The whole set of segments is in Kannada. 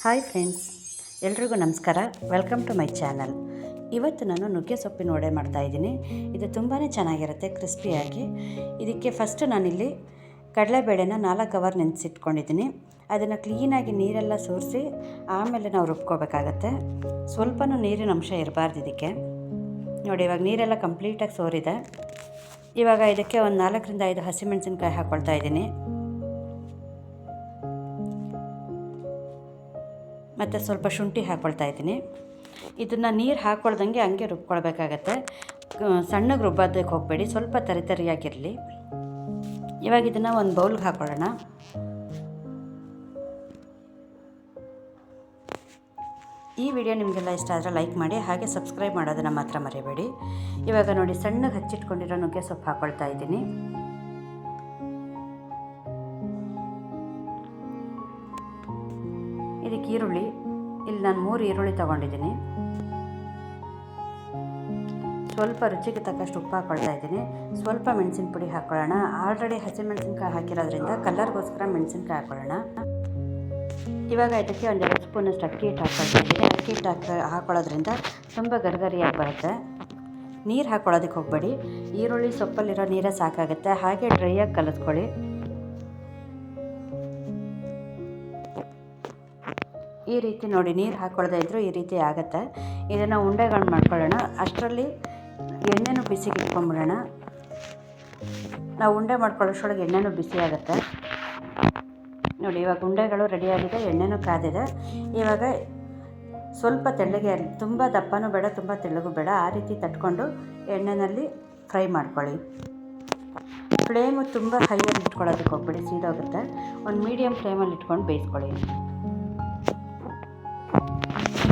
ಹಾಯ್ ಫ್ರೆಂಡ್ಸ್, ಎಲ್ರಿಗೂ ನಮಸ್ಕಾರ. Welcome to my channel. ಇವತ್ತು ನಾನು ನುಗ್ಗೆ ಸೊಪ್ಪಿನ ಉಡೆ ಮಾಡ್ತಾ ಇದ್ದೀನಿ. ಇದು ತುಂಬಾ ಚೆನ್ನಾಗಿರುತ್ತೆ, ಕ್ರಿಸ್ಪಿಯಾಗಿ. ಇದಕ್ಕೆ ಫಸ್ಟ್ ನಾನಿಲ್ಲಿ ಕಡಲೆಬೇಳೆನ ನಾಲ್ಕು ಅವರ್ ನೆನೆಸಿಟ್ಕೊಂಡಿದ್ದೀನಿ. ಅದನ್ನು ಕ್ಲೀನಾಗಿ ನೀರೆಲ್ಲ ಸೋರಿಸಿ, ಆಮೇಲೆ ನಾವು ರುಬ್ಕೋಬೇಕಾಗತ್ತೆ. ಸ್ವಲ್ಪನೂ ನೀರಿನ ಅಂಶ ಇರಬಾರ್ದು ಇದಕ್ಕೆ. ನೋಡಿ, ಇವಾಗ ನೀರೆಲ್ಲ ಕಂಪ್ಲೀಟಾಗಿ ಸೋರಿದೆ. ಇವಾಗ ಇದಕ್ಕೆ ಒಂದು ನಾಲ್ಕರಿಂದ ಐದು ಹಸಿಮೆಣಸಿನ್ಕಾಯಿ ಹಾಕ್ಕೊಳ್ತಾ ಇದ್ದೀನಿ. ಮತ್ತು ಸ್ವಲ್ಪ ಶುಂಠಿ ಹಾಕ್ಕೊಳ್ತಾ ಇದ್ದೀನಿ. ಇದನ್ನು ನೀರು ಹಾಕ್ಕೊಳ್ದಂಗೆ ಹಂಗೆ ರುಬ್ಕೊಳ್ಬೇಕಾಗತ್ತೆ. ಸಣ್ಣಗೆ ರುಬ್ಬೋದಕ್ಕೆ ಹೋಗಬೇಡಿ, ಸ್ವಲ್ಪ ತರಿ ತರಿಯಾಗಿರಲಿ. ಇವಾಗ ಇದನ್ನು ಒಂದು ಬೌಲ್ಗೆ ಹಾಕ್ಕೊಳ್ಳೋಣ ಈ ವಿಡಿಯೋ ನಿಮಗೆಲ್ಲ ಇಷ್ಟ ಆದರೆ ಲೈಕ್ ಮಾಡಿ, ಹಾಗೆ ಸಬ್ಸ್ಕ್ರೈಬ್ ಮಾಡೋದನ್ನು ಮಾತ್ರ ಮರಿಬೇಡಿ. ಇವಾಗ ನೋಡಿ, ಸಣ್ಣಗೆ ಹಚ್ಚಿಟ್ಕೊಂಡಿರೋ ನುಗ್ಗೆ ಸೊಪ್ಪು ಹಾಕ್ಕೊಳ್ತಾ ಇದ್ದೀನಿ. ಇದಕ್ಕೆ ಈರುಳ್ಳಿ. ಇಲ್ಲಿ ನಾನು ಮೂರು ಈರುಳ್ಳಿ ತಗೊಂಡಿದ್ದೀನಿ. ಸ್ವಲ್ಪ ರುಚಿಗೆ ತಕ್ಕಷ್ಟು ಉಪ್ಪು ಹಾಕ್ಕೊಳ್ತಾ ಇದ್ದೀನಿ. ಸ್ವಲ್ಪ ಮೆಣಸಿನ ಪುಡಿ ಹಾಕ್ಕೊಳ್ಳೋಣ ಆಲ್ರೆಡಿ ಹಸಿಮೆಣಸಿನ್ಕಾಯಿ ಹಾಕಿರೋದ್ರಿಂದ ಕಲರ್ಗೋಸ್ಕರ ಮೆಣಸಿನ್ಕಾಯಿ ಹಾಕ್ಕೊಳ್ಳೋಣ ಇವಾಗ ಇದಕ್ಕೆ ಒಂದು ಎರಡು ಸ್ಪೂನಷ್ಟು ಅಕ್ಕಿ ಹಿಟ್ಟು ಹಾಕ್ಕೊಳ್ತಾ ಇದ್ದೀನಿ. ಅಕ್ಕಿ ಹಿಟ್ಟು ಹಾಕಿ, ಹಾಕೊಳ್ಳೋದ್ರಿಂದ ತುಂಬ ಗರ್ಗರಿಯಾಗಿ ಬರುತ್ತೆ. ನೀರು ಹಾಕ್ಕೊಳ್ಳೋದಕ್ಕೆ ಹೋಗಬೇಡಿ. ಈರುಳ್ಳಿ ಸೊಪ್ಪಲ್ಲಿರೋ ನೀರೇ ಸಾಕಾಗುತ್ತೆ. ಹಾಗೆ ಡ್ರೈಯಾಗಿ ಕಲಿಸ್ಕೊಳ್ಳಿ. ಈ ರೀತಿ ನೋಡಿ, ನೀರು ಹಾಕ್ಕೊಳ್ದೇ ಇದ್ದರೂ ಈ ರೀತಿ ಆಗುತ್ತೆ. ಇದನ್ನು ಉಂಡೆಗಳು ಮಾಡ್ಕೊಳ್ಳೋಣ. ಅಷ್ಟರಲ್ಲಿ ಎಣ್ಣೆನೂ ಬಿಸಿಗೆ ಇಟ್ಕೊಂಬಿಡೋಣ. ನಾವು ಉಂಡೆ ಮಾಡ್ಕೊಳ್ಳೋಷ್ಟೊಳಗೆ ಎಣ್ಣೆನೂ ಬಿಸಿ ಆಗುತ್ತೆ. ನೋಡಿ, ಇವಾಗ ಉಂಡೆಗಳು ರೆಡಿಯಾಗಿದೆ ಎಣ್ಣೆನೂ ಕಾದಿದೆ. ಇವಾಗ ಸ್ವಲ್ಪ ತೆಳ್ಳಗೆ, ತುಂಬ ದಪ್ಪನೂ ಬೇಡ, ತುಂಬ ತೆಳ್ಳಗೂ ಬೇಡ. ಆ ರೀತಿ ತಟ್ಕೊಂಡು ಎಣ್ಣೆಯಲ್ಲಿ ಫ್ರೈ ಮಾಡ್ಕೊಳ್ಳಿ. ಫ್ಲೇಮು ತುಂಬ ಹೈಯಲ್ಲಿ ಇಟ್ಕೊಳ್ಳೋದಕ್ಕೆ ಹೋಗ್ಬೇಡಿ, ಸೀದೋಗುತ್ತೆ. ಒಂದು ಮೀಡಿಯಮ್ ಫ್ಲೇಮಲ್ಲಿ ಇಟ್ಕೊಂಡು ಬೇಯಿಸ್ಕೊಳ್ಳಿ.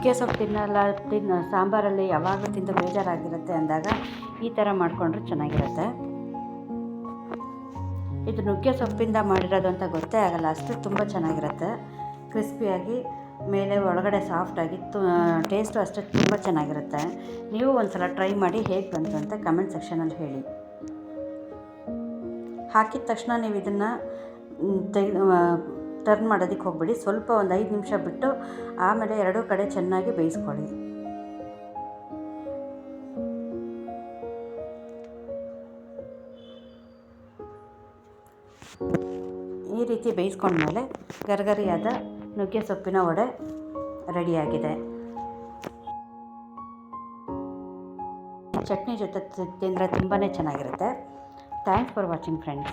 ನುಗ್ಗೆ ಸೊಪ್ಪು ತಿನ್ನಲ್ಲ ತಿನ್ನ ಸಾಂಬಾರಲ್ಲಿ ಯಾವಾಗಲೂ ತಿಂದು ಬೇಜಾರಾಗಿರುತ್ತೆ ಅಂದಾಗ ಈ ಥರ ಮಾಡಿಕೊಂಡ್ರೆ ಚೆನ್ನಾಗಿರುತ್ತೆ. ಇದು ನುಗ್ಗೆ ಸೊಪ್ಪಿಂದ ಮಾಡಿರೋದು ಅಂತ ಗೊತ್ತೇ ಆಗಲ್ಲ, ಅಷ್ಟು ತುಂಬ ಚೆನ್ನಾಗಿರುತ್ತೆ. ಕ್ರಿಸ್ಪಿಯಾಗಿ, ಮೇಲೆ ಒಳಗಡೆ ಸಾಫ್ಟಾಗಿ ಟೇಸ್ಟು ಅಷ್ಟೇ ತುಂಬ ಚೆನ್ನಾಗಿರುತ್ತೆ. ನೀವು ಒಂದು ಸಲ ಟ್ರೈ ಮಾಡಿ ಹೇಗೆ ಬಂತು ಅಂತ ಕಮೆಂಟ್ ಸೆಕ್ಷನಲ್ಲಿ ಹೇಳಿ. ಹಾಕಿದ ತಕ್ಷಣ ನೀವು ಇದನ್ನು ತೆಗೆದು ಟರ್ನ್ ಮಾಡೋದಕ್ಕೆ ಹೋಗಬೇಡಿ. ಸ್ವಲ್ಪ ಒಂದು ಐದು ನಿಮಿಷ ಬಿಟ್ಟು ಆಮೇಲೆ ಎರಡೂ ಕಡೆ ಚೆನ್ನಾಗಿ ಬೇಯಿಸ್ಕೊಳ್ಳಿ. ಈ ರೀತಿ ಬೇಯಿಸ್ಕೊಂಡ್ಮೇಲೆ ಗರಗರಿಯಾದ ನುಗ್ಗೆ ಸೊಪ್ಪಿನ ವಡೆ ರೆಡಿಯಾಗಿದೆ. ಚಟ್ನಿ ಜೊತೆ ತಿಂದರೆ ತುಂಬಾ ಚೆನ್ನಾಗಿರುತ್ತೆ. Thanks for watching friends